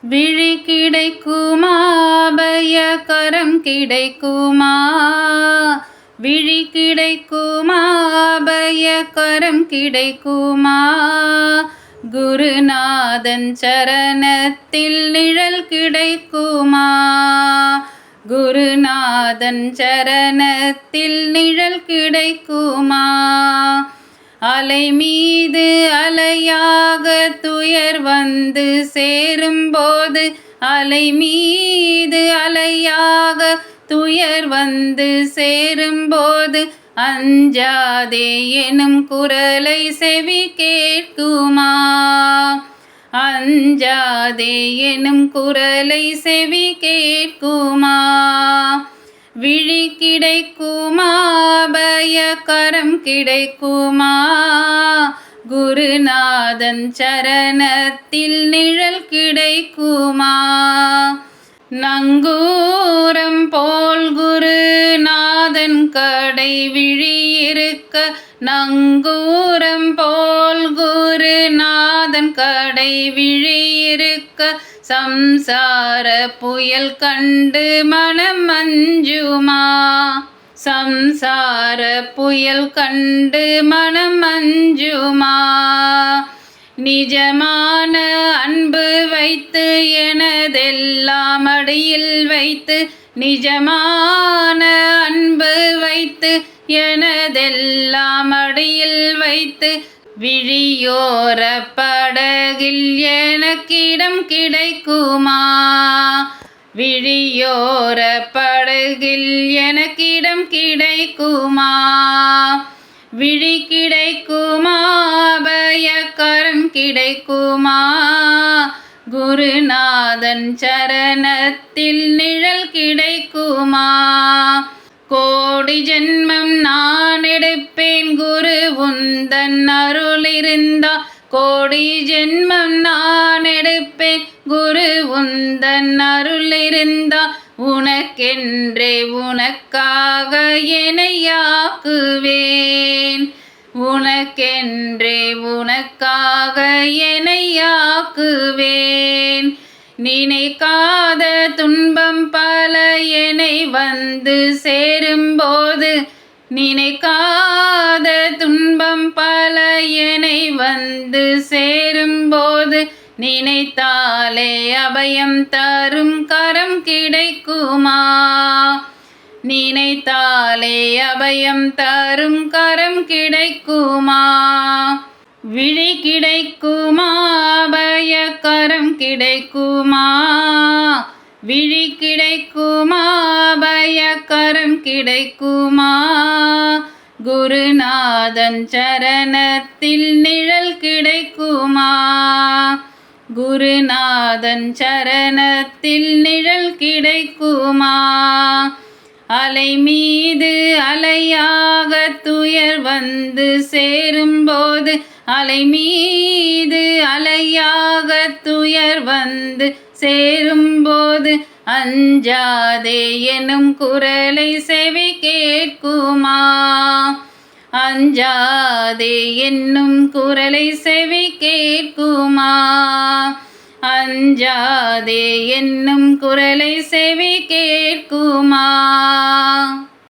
விழி கிடைக்குமா? அபய கரம் கிடைக்குமா? விழி கிடைக்குமா? அபய கரம் கிடைக்குமா? குருநாதன் சரணத்தில் நிழல் கிடைக்குமா? குருநாதன் சரணத்தில் நிழல் கிடைக்குமா? அலை மீது அலையாக துயர் வந்து சேரும்போது அலை மீது அலையாக துயர் வந்து சேரும்போது அஞ்சாதே எனும் குரலை செவி கேட்குமா? அஞ்சாதே எனும் குரலை செவி கேட்குமா? விழி கிடைக்குமா? அபய கரம் கிடைக்குமா? குருநாதன் சரணத்தில் நிழல் கிடைக்குமா? நங்கூரம் போல் குருநாதன் கடை விழியிருக்க நங்கூரம் போல் குருநாதன் கடை விழியிருக்க சம்சார புயல் கண்டு மனம் மஞ்சு சம்சார புயல் கண்டு மனம் அஞ்சுமா? நிஜமான அன்பு வைத்து எனதெல்லாம் அடியில் வைத்து நிஜமான அன்பு வைத்து எனதெல்லாம் அடியில் வைத்து விழியோர படகில் எனக்கிடம் கிடைக்குமா? விழியோர படகில் எனக்கிடம் கிடைக்குமா? விழி கிடைக்குமா? அபயக்கரம் கிடைக்குமா? குருநாதன் சரணத்தில் நிழல் கிடைக்குமா? கோடி ஜென்மம் நான் எடுப்பேன் குரு உந்தன் அருள் இருந்தா கோடி ஜென்மம் நான் எடுப்பேன். குரு உந்தன் அருள் இருந்தா உனக்கென்றே உனக்காக என்னையாக்குவேன் உனக்கென்றே உனக்காக என்னையாக்குவேன் நினைக்காத துன்பம் பல என்னை வந்து சேரும்போது நினைக்காத வந்து சேரும்போது நினைத்தாலே அபயம் தரும் கரம் கிடைக்குமா? நினைத்தாலே அபயம் தரும் கரம் கிடைக்குமா? விழி கிடைக்குமா? அபய கரம் கிடைக்குமா? விழி கிடைக்குமா? அபய கரம் கிடைக்குமா? குருநாதன் சரணத்தில் நிழல் கிடைக்குமா? குருநாதன் சரணத்தில் நிழல் கிடைக்குமா? அலை மீது அலையாக துயர் வந்து சேரும்போது அலை மீது அலையாக துயர் வந்து சேரும்போது அஞ்சாதே எனும் குரலை செவி கேட்கும். அஞ்சாதே என்னும் குரலை செவி கேட்குமா? அஞ்சாதே என்னும் குரலை செவி கேட்குமா?